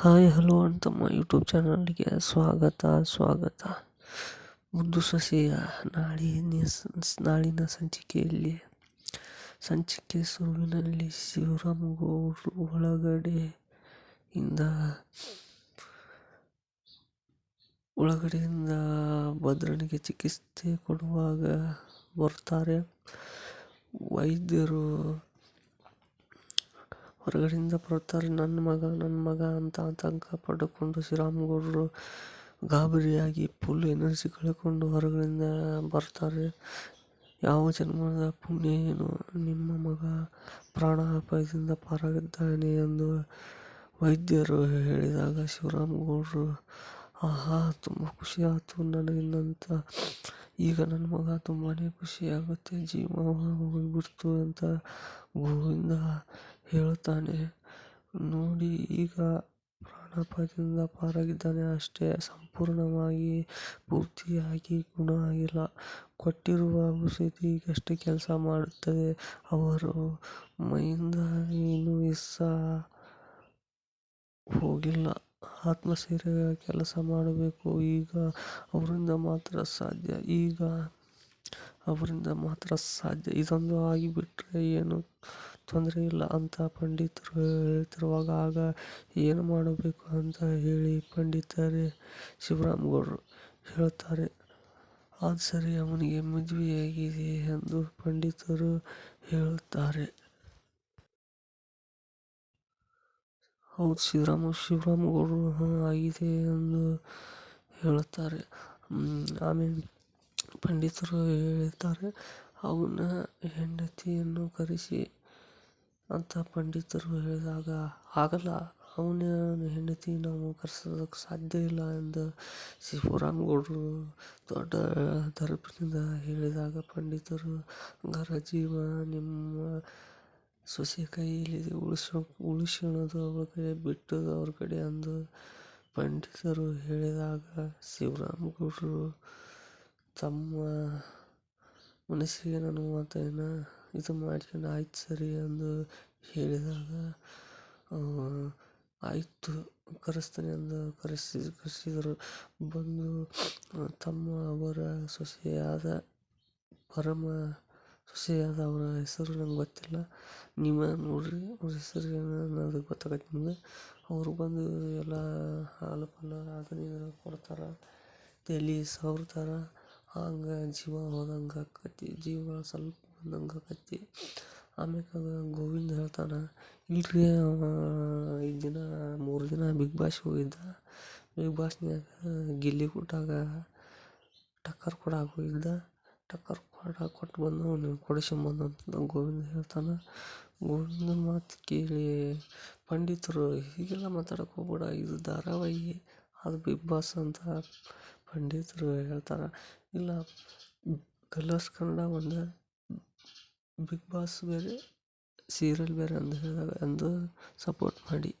Hi, hello ತಮ್ಮ YouTube ಚಾನಲ್ಗೆ ಸ್ವಾಗತ ಸ್ವಾಗತ. ಮುದ್ದು ಸಸಿಯ ನಾಳಿನ ನಾಳಿನ ಸಂಚಿಕೆಯಲ್ಲಿ, ಸಂಚಿಕೆ ಶುರುವಿನಲ್ಲಿ ಶಿವರಾಮಗೌಡರು ಇಂದ, ಒಳಗಡೆಯಿಂದ ಭದ್ರನಿಗೆ ಚಿಕಿತ್ಸೆ ಕೊಡುವಾಗ ಬರ್ತಾರೆ. ವೈದ್ಯರು ಹೊರಗಡೆಯಿಂದ ಬರುತ್ತಾರೆ. ನನ್ನ ಮಗ ನನ್ನ ಮಗ ಅಂತ ಆತಂಕ ಪಟ್ಟುಕೊಂಡು ಶ್ರೀರಾಮಗೌಡರು ಗಾಬರಿಯಾಗಿ ಫುಲ್ ಎನರ್ಜಿ ಕಳ್ಕೊಂಡು ಹೊರಗಡೆಯಿಂದ ಬರ್ತಾರೆ. ಯಾವ ಜನ್ಮದ ಪುಣ್ಯ ಏನು? ನಿಮ್ಮ ಮಗ ಪ್ರಾಣ ಅಪಾಯದಿಂದ ಪಾರಾಗಿದ್ದಾನೆ ಎಂದು ವೈದ್ಯರು ಹೇಳಿದಾಗ ಶಿವರಾಮಗೌಡರು, ಆಹಾ, ತುಂಬ ಖುಷಿ ಆಯಿತು ನನಗಿನ್ನಂತ ಈಗ ನನ್ನ ಮಗ ತುಂಬಾ ಖುಷಿಯಾಗುತ್ತೆ. ಜೀವ ಹೋಗ್ಬಿಡ್ತು ಅಂತ ಗೋವಿಂದ ಹೇಳುತ್ತಾನೆ. ನೋಡಿ, ಈಗ ಪ್ರಾಣಾಪಾಯದಿಂದ ಪಾರಾಗಿದ್ದಾನೆ. ಅಷ್ಟೇ ಸಂಪೂರ್ಣವಾಗಿ ಪೂರ್ತಿಯಾಗಿ ಗುಣ ಆಗಿಲ್ಲ. ಕೊಟ್ಟಿರುವ ಔಷಧಿ ಈಗಷ್ಟೇ ಕೆಲಸ ಮಾಡುತ್ತದೆ. ಅವರು ಮೈಯಿಂದ ಏನು ವಿಷ ಹೋಗಿಲ್ಲ. ಆತ್ಮಸ್ಥೈರ್ಯ ಕೆಲಸ ಮಾಡಬೇಕು. ಈಗ ಅವರಿಂದ ಮಾತ್ರ ಸಾಧ್ಯ. ಈಗ ಅವರಿಂದ ಮಾತ್ರ ಸಾಧ್ಯ. ಇದೊಂದು ಆಗಿಬಿಟ್ರೆ ಏನು ತೊಂದರೆ ಇಲ್ಲ ಅಂತ ಪಂಡಿತರು ಹೇಳ್ತಿರುವಾಗ, ಆಗ ಏನು ಮಾಡಬೇಕು ಅಂತ ಹೇಳಿ ಪಂಡಿತರೇ ಶಿವರಾಮಗೌಡರು ಹೇಳುತ್ತಾರೆ ಅದು ಸರಿ ಅವನಿಗೆ ಮದುವೆಯಾಗಿದೆ ಎಂದು ಪಂಡಿತರು ಹೇಳುತ್ತಾರೆ ಹೌದು ಶಿವರಾಮ ಶಿವರಾಮಗೌಡರು ಹಾಂ, ಆಗಿದೆ ಎಂದು ಹೇಳುತ್ತಾರೆ. ಆಮೇಲೆ ಪಂಡಿತರು ಹೇಳ್ತಾರೆ, ಅವನ ಹೆಂಡತಿಯನ್ನು ಕರೆಸಿ ಅಂತ ಪಂಡಿತರು ಹೇಳಿದಾಗ, ಆಗಲ್ಲ, ಅವನ ಹೆಂಡತಿ ನಾವು ಕರೆಸೋದಕ್ಕೆ ಸಾಧ್ಯ ಇಲ್ಲ ಎಂದು ಶಿವರಾಮಗೌಡರು ದೊಡ್ಡ ದರ್ಪಿನಿಂದ ಹೇಳಿದಾಗ, ಪಂಡಿತರು ಹಂಗಾರೆ ಜೀವ ನಿಮ್ಮ ಸೊಸೆ ಕೈಯಲ್ಲಿದೆ ಉಳಿಸೋ ಉಳಿಸೋಣದು ಅವ್ರ ಕಡೆ ಬಿಟ್ಟದ್ದು ಅವ್ರ ಕಡೆ ಅಂದು ಪಂಡಿತರು ಹೇಳಿದಾಗ ಶಿವರಾಮಗೌಡರು ತಮ್ಮ ಮನಸ್ಸಿಗೆ ನನ್ನ ಮಾತನ್ನ ಇದು ಮಾಡ್ಕೊಂಡು ಆಯ್ತು ಸರಿ ಅಂದು ಹೇಳಿದಾಗ ಆಯಿತು ಕರೆಸ್ತೀನಿ ಅಂದು ಕರೆಸಿ, ಕರೆಸಿದರು. ಬಂದು ತಮ್ಮ ಅವರ ಸೊಸೆಯಾದ ಪರಮ ಸೊಸೆಯಾದ ಅವರ ಹೆಸರು ನಂಗೆ ಗೊತ್ತಿಲ್ಲ. ನಿಮ್ಮ ನೋಡಿರಿ, ಅವ್ರ ಹೆಸರು ಏನು ಅನ್ನೋದು ಗೊತ್ತಾಗತ್ತೆ ನಿಮಗೆ. ಅವರು ಬಂದು ಎಲ್ಲ ಹಾಲು ಪಾಲು ಅದನ್ನ ಇದನ್ನ ಕೊಡ್ತಾರೆ, ತಲೆ ಸವ್ರ್ತಾರೆ. ಹಂಗೆ ಜೀವ ಹೋದಂಗೆ ಆಕತಿ, ಜೀವ ಸ್ವಲ್ಪ ಬಂದಂಗೆ ಆಮೇಲೆ ಅದು ಗೋವಿಂದ ಹೇಳ್ತಾನೆ, ಇಲ್ರಿ ಅವ ಐದು ದಿನ, ಮೂರು ದಿನ ಬಿಗ್ ಬಾಸ್ ಹೋಗಿದ್ದ. ಬಿಗ್ ಬಾಸ್ನ್ಯಾಗ ಗಿಲ್ಲಿ ಗುಟ್ಟಾಗ ಟಕ್ಕರ್ ಕೂಡ ಹೋಗಿದ್ದ. ಟಕ್ಕರ್ ಕೊಡ ಕೊಟ್ಟು ಬಂದವನು ಕೊಡಿಸ್ಕೊಂಬಂದು ಅಂತ ಗೋವಿಂದ ಹೇಳ್ತಾನೆ. ಗೋವಿಂದ ಮಾತು ಕೇಳಿ, ಪಂಡಿತರು ಹೀಗೆಲ್ಲ ಮಾತಾಡಕ್ಕೆ ಹೋಗ್ಬೇಡ, ಇದು ಧಾರಾವಾಹಿ, ಅದು ಬಿಗ್ ಬಾಸ್ ಅಂತ ಪಂಡಿತರು ಹೇಳ್ತಾರೆ. ಇಲ್ಲ ಕಲರ್ಸ್ ಕನ್ನಡ ಒಂದೇ ಬಿಗ್ ಬಾಸ್ ಬೇರೆ, ಸೀರಿಯಲ್ ಬೇರೆ ಅಂದು ಹೇಳಿದಾಗ ಅಂದು ಸಪೋರ್ಟ್ ಮಾಡಿ.